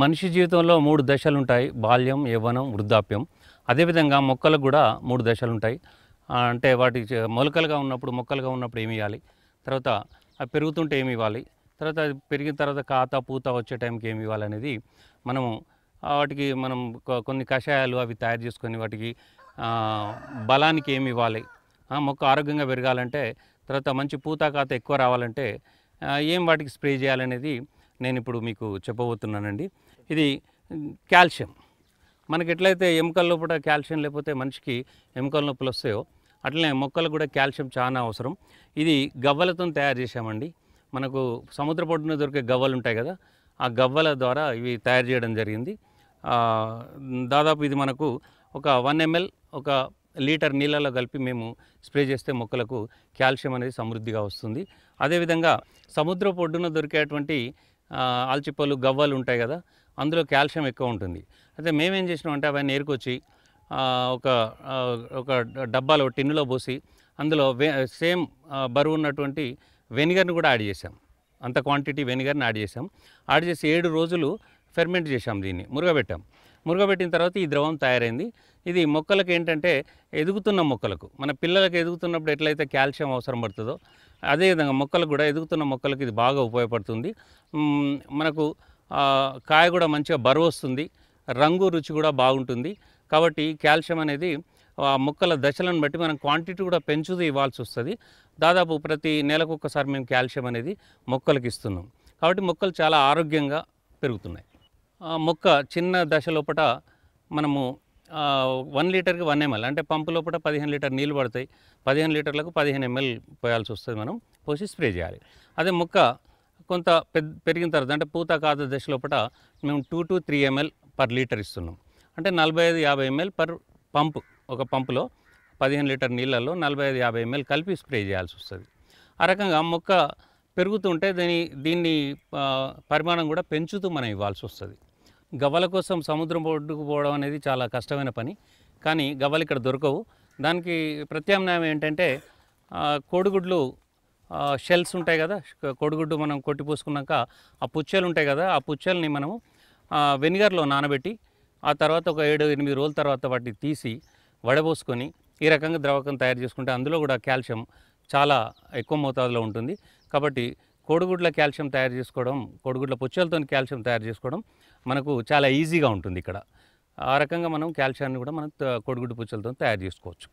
మనిషి జీవితంలో మూడు దశలు ఉంటాయి బాల్యం యవ్వనం వృద్ధాప్యం. అదేవిధంగా మొక్కలకు కూడా మూడు దశలు ఉంటాయి అంటే వాటి మొలకలుగా ఉన్నప్పుడు మొక్కలుగా ఉన్నప్పుడు ఏమి ఇవ్వాలి? తర్వాత అవి పెరుగుతుంటే ఏమి ఇవ్వాలి? తర్వాత అది పెరిగిన తర్వాత కాత పూత వచ్చే టైంకి ఏమి ఇవ్వాలి అనేది మనము వాటికి మనం కొన్ని కషాయాలు అవి తయారు చేసుకొని వాటికి బలానికి ఏమి ఇవ్వాలి? ఆ, మొక్క ఆరోగ్యంగా పెరగాలంటే తర్వాత మంచి పూత కాత ఎక్కువ రావాలంటే ఏం వాటికి స్ప్రే చేయాలనేది నేను ఇప్పుడు మీకు చెప్పబోతున్నానండి. ఇది కాల్షియం. మనకి ఎట్లయితే ఎముకల లోపల కాల్షియం లేకపోతే మనిషికి ఎముకల నొప్పులు వస్తాయో అట్లనే మొక్కలకు కూడా కాల్షియం చాలా అవసరం. ఇది గవ్వలతో తయారు చేశామండి. మనకు సముద్ర పొడ్డున దొరికే గవ్వలు ఉంటాయి కదా ఆ గవ్వల ద్వారా ఇవి తయారు చేయడం జరిగింది. దాదాపు ఇది మనకు ఒక వన్ ఎంఎల్ ఒక లీటర్ నీళ్ళలో కలిపి మేము స్ప్రే చేస్తే మొక్కలకు కాల్షియం అనేది సమృద్ధిగా వస్తుంది. అదేవిధంగా సముద్ర పొడ్డున దొరికేటువంటి ఆల్చిప్పలు గవ్వలు ఉంటాయి కదా అందులో కాల్షియం ఎక్కువ ఉంటుంది. అయితే మేమేం చేసినాం అంటే అవన్నీ ఏరుకొచ్చి ఒక ఒక డబ్బాలో టిన్నులో పోసి అందులో వే సేమ్ బరువు ఉన్నటువంటి వెనిగర్ని కూడా యాడ్ చేసాం అంత క్వాంటిటీ వెనిగర్ని యాడ్ చేసాం యాడ్ చేసి ఏడు రోజులు ఫెర్మెంట్ చేసాం దీన్ని మురగబెట్టాం. మురగబెట్టిన తర్వాత ఈ ద్రవం తయారైంది. ఇది మొక్కలకు ఏంటంటే ఎదుగుతున్న మొక్కలకు మన పిల్లలకు ఎదుగుతున్నప్పుడు ఎట్లయితే కాల్షియం అవసరం పడుతుందో అదేవిధంగా మొక్కలకు కూడా ఎదుగుతున్న మొక్కలకు ఇది బాగా ఉపయోగపడుతుంది. మనకు కాయ కూడా మంచిగా బరువు వస్తుంది రంగు రుచి కూడా బాగుంటుంది. కాబట్టి కాల్షియం అనేది ఆ మొక్కల దశలను బట్టి మనం క్వాంటిటీ కూడా పెంచుతూ ఇవ్వాల్సి వస్తుంది. దాదాపు ప్రతి నెలకు ఒక్కసారి మేము కాల్షియం అనేది మొక్కలకు ఇస్తున్నాం. కాబట్టి మొక్కలు చాలా ఆరోగ్యంగా పెరుగుతున్నాయి. మొక్క చిన్న దశ లోపల మనము వన్ లీటర్కి వన్ ఎంఎల్ అంటే పంపు లోపల పదిహేను లీటర్ నీళ్ళు పడతాయి. పదిహేను లీటర్లకు పదిహేను ఎంఎల్ పోయాల్సి వస్తుంది మనం పోసి స్ప్రే చేయాలి. అదే మొక్క కొంత పెద్ద పెరిగిన తర్వాత అంటే పూత కాద దశ లోపల మేము two to three ml per litre ఇస్తున్నాం. అంటే నలభై ఐదు యాభై ఎంఎల్ పర్ పంపు ఒక పంపులో పదిహేను లీటర్ నీళ్ళల్లో నలభై ఐదు యాభై ఎంఎల్ కలిపి స్ప్రే చేయాల్సి వస్తుంది. ఆ రకంగా మొక్క పెరుగుతుంటే దీని దీన్ని పరిమాణం కూడా పెంచుతూ మనం ఇవ్వాల్సి వస్తుంది. గవ్వల కోసం సముద్రం ఒడ్డుకు పోవడం అనేది చాలా కష్టమైన పని. కానీ గవ్వలు ఇక్కడ దొరకవు. దానికి ప్రత్యామ్నాయం ఏంటంటే కోడిగుడ్లు షెల్స్ ఉంటాయి కదా కోడిగుడ్డు మనం కొట్టిపూసుకున్నాక ఆ పుచ్చెలు ఉంటాయి కదా ఆ పుచ్చెల్ని మనము వెనిగర్లో నానబెట్టి ఆ తర్వాత ఒక ఏడు ఎనిమిది రోజుల తర్వాత వాటిని తీసి వడబోసుకొని ఈ రకంగా ద్రవకం తయారు చేసుకుంటే అందులో కూడా కాల్షియం చాలా ఎక్కువ మోతాదులో ఉంటుంది. కాబట్టి కోడిగుడ్ల కాల్షియం తయారు చేసుకోవడం కోడిగుడ్ల పుచ్చలతో కాల్షియం తయారు చేసుకోవడం మనకు చాలా ఈజీగా ఉంటుంది ఇక్కడ. ఆ రకంగా మనం కాల్షియాన్ని కూడా మనం కోడిగుడ్డు పుచ్చలతో తయారు చేసుకోవచ్చు.